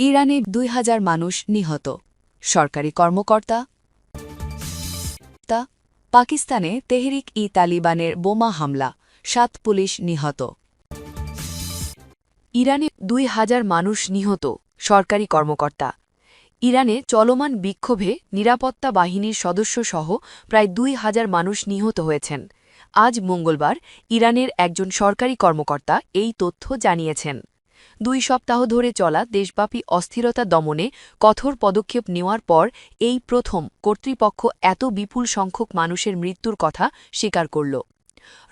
ইরানে দুই হাজার মানুষ নিহত। সরকারি কর্মকর্তা পাকিস্তানে তেহরিক ই তালিবানের বোমা হামলা, সাত পুলিশ নিহত। ইরানে দুই হাজার মানুষ নিহত, সরকারি কর্মকর্তা। ইরানে চলমান বিক্ষোভে নিরাপত্তা বাহিনীর সদস্যসহ প্রায় দুই হাজার মানুষ নিহত হয়েছেন। আজ মঙ্গলবার ইরানের একজন সরকারি কর্মকর্তা এই তথ্য জানিয়েছেন। দুই সপ্তাহ ধরে চলা দেশব্যাপী অস্থিরতা দমনে কঠোর পদক্ষেপ নেওয়ার পর এই প্রথম কর্তৃপক্ষ এত বিপুল সংখ্যক মানুষের মৃত্যুর কথা স্বীকার করল।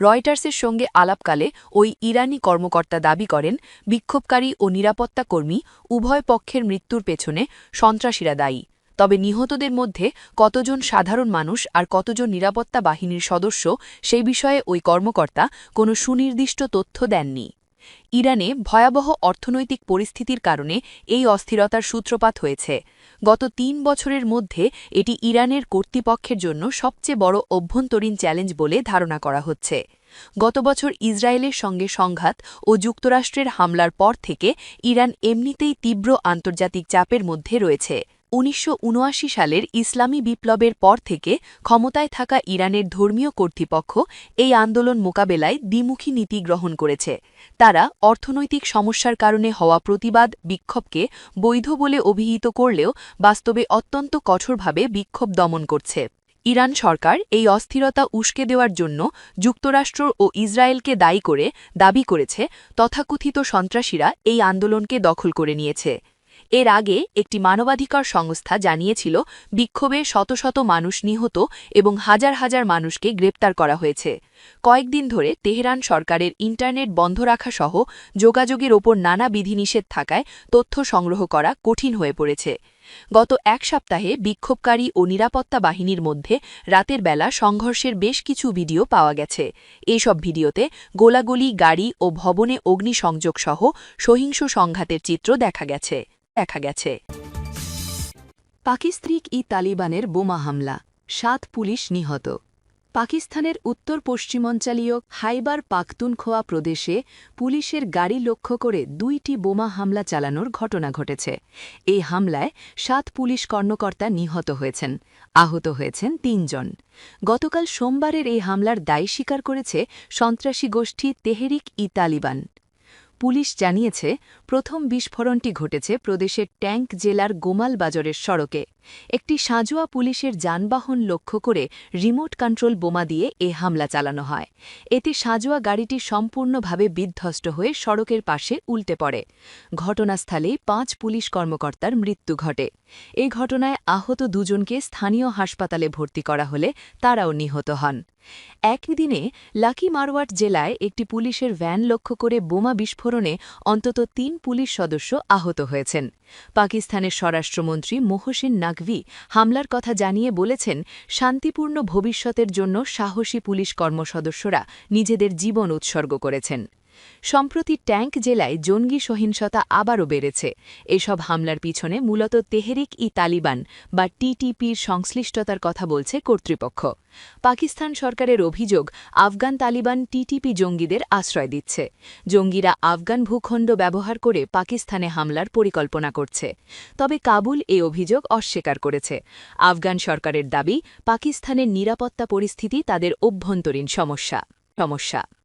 রয়টার্সের সঙ্গে আলাপকালে ওই ইরানি কর্মকর্তা দাবি করেন, বিক্ষোভকারী ও নিরাপত্তা কর্মী উভয় পক্ষের মৃত্যুর পেছনে সন্ত্রাসীরা দায়ী। তবে নিহতদের মধ্যে কতজন সাধারণ মানুষ আর কতজন নিরাপত্তা বাহিনীর সদস্য সেই বিষয়ে ওই কর্মকর্তা কোনো সুনির্দিষ্ট তথ্য দেননি। ইরানে ভয়াবহ অর্থনৈতিক পরিস্থিতির কারণে এই অস্থিরতার সূত্রপাত হয়েছে। গত তিন বছরের মধ্যে এটি ইরানের কর্তৃপক্ষের জন্য সবচেয়ে বড় অভ্যন্তরীণ চ্যালেঞ্জ বলে ধারণা করা হচ্ছে। গত বছর ইসরায়েলের সঙ্গে সংঘাত ও যুক্তরাষ্ট্রের হামলার পর থেকে ইরান এমনিতেই তীব্র আন্তর্জাতিক চাপের মধ্যে রয়েছে। উনিশশো উনআশি সালের ইসলামী বিপ্লবের পর থেকে ক্ষমতায় থাকা ইরানের ধর্মীয় কর্তৃপক্ষ এই আন্দোলন মোকাবেলায় দ্বিমুখী নীতি গ্রহণ করেছে। তারা অর্থনৈতিক সমস্যার কারণে হওয়া প্রতিবাদ বিক্ষোভকে বৈধ বলে অভিহিত করলেও বাস্তবে অত্যন্ত কঠোরভাবে বিক্ষোভ দমন করছে। ইরান সরকার এই অস্থিরতা উস্কে দেওয়ার জন্য যুক্তরাষ্ট্র ও ইসরায়েলকে দায়ী করে দাবি করেছে, তথাকথিত সন্ত্রাসীরা এই আন্দোলনকে দখল করে নিয়েছে। এর আগে একটি মানবাধিকার সংস্থা জানিয়েছিল, বিক্ষোভে শত শত মানুষ নিহত এবং হাজার হাজার মানুষকে গ্রেপ্তার করা হয়েছে। কয়েকদিন ধরে তেহরান সরকারের ইন্টারনেট বন্ধ রাখা সহ যোগাযোগের ওপর নানা বিধিনিষেধ থাকায় তথ্য সংগ্রহ করা কঠিন হয়ে পড়েছে। গত এক সপ্তাহে বিক্ষোভকারী ও নিরাপত্তা বাহিনীর মধ্যে রাতের বেলা সংঘর্ষের বেশ কিছু ভিডিও পাওয়া গেছে। এইসব ভিডিওতে গোলাগুলি, গাড়ি ও ভবনে অগ্নিসংযোগ সহ সহিংস সংঘাতের চিত্র দেখা গেছে। দেখা গেছে। পাকিস্তানিক ই তালিবানের বোমা হামলা, সাত পুলিশ নিহত। পাকিস্তানের উত্তর পশ্চিমাঞ্চলীয় হাইবার পাখতুনখোয়া প্রদেশে পুলিশের গাড়ি লক্ষ্য করে দুইটি বোমা হামলা চালানোর ঘটনা ঘটেছে। এই হামলায় সাত পুলিশ কর্মকর্তা নিহত হয়েছেন, আহত হয়েছেন তিনজন। গতকাল সোমবারের এই হামলার দায় স্বীকার করেছে সন্ত্রাসী গোষ্ঠী তেহরিক ই তালিবান। পুলিশ জানিয়েছে প্রথম বিস্ফোরণটি ঘটেছে প্রদেশের ট্যাঙ্ক জেলার গোমাল বাজারের সড়কে। একটি সাঁজোয়া পুলিশের যানবাহন লক্ষ্য করে রিমোট কন্ট্রোল বোমা দিয়ে এ হামলা চালানো হয়। এতে সাঁজোয়া গাড়িটি সম্পূর্ণভাবে বিধ্বস্ত হয়ে সড়কের পাশে উল্টে পড়ে। ঘটনাস্থলেই পাঁচ পুলিশ কর্মকর্তার মৃত্যু ঘটে। এই ঘটনায় আহত দুজনকে স্থানীয় হাসপাতালে ভর্তি করা হলে তারাও নিহত হন। একই দিনে লাকি মারওয়াট জেলায় একটি পুলিশের ভ্যান লক্ষ্য করে বোমা বিস্ফোরণে অন্তত তিন পুলিশ সদস্য আহত হয়েছেন। পাকিস্তানের স্বরাষ্ট্রমন্ত্রী মোহসেন নাকভি হামলার কথা জানিয়ে বলেছেন, শান্তিপূর্ণ ভবিষ্যতের জন্য সাহসী পুলিশ কর্মসদস্যরা নিজেদের জীবন উৎসর্গ করেছেন। সম্প্রতি ট্যাঙ্ক জেলায় জঙ্গি সহিংসতা আবারও বেড়েছে। এসব হামলার পিছনে মূলত তেহরিক ই তালিবান বা টিটিপির সংশ্লিষ্টতার কথা বলছে কর্তৃপক্ষ। পাকিস্তান সরকারের অভিযোগ, আফগান তালিবান টিটিপি জঙ্গিদের আশ্রয় দিচ্ছে। জঙ্গিরা আফগান ভূখণ্ড ব্যবহার করে পাকিস্তানে হামলার পরিকল্পনা করছে। তবে কাবুল এ অভিযোগ অস্বীকার করেছে। আফগান সরকারের দাবি, পাকিস্তানের নিরাপত্তা পরিস্থিতি তাদের অভ্যন্তরীণ সমস্যা। সমস্যা।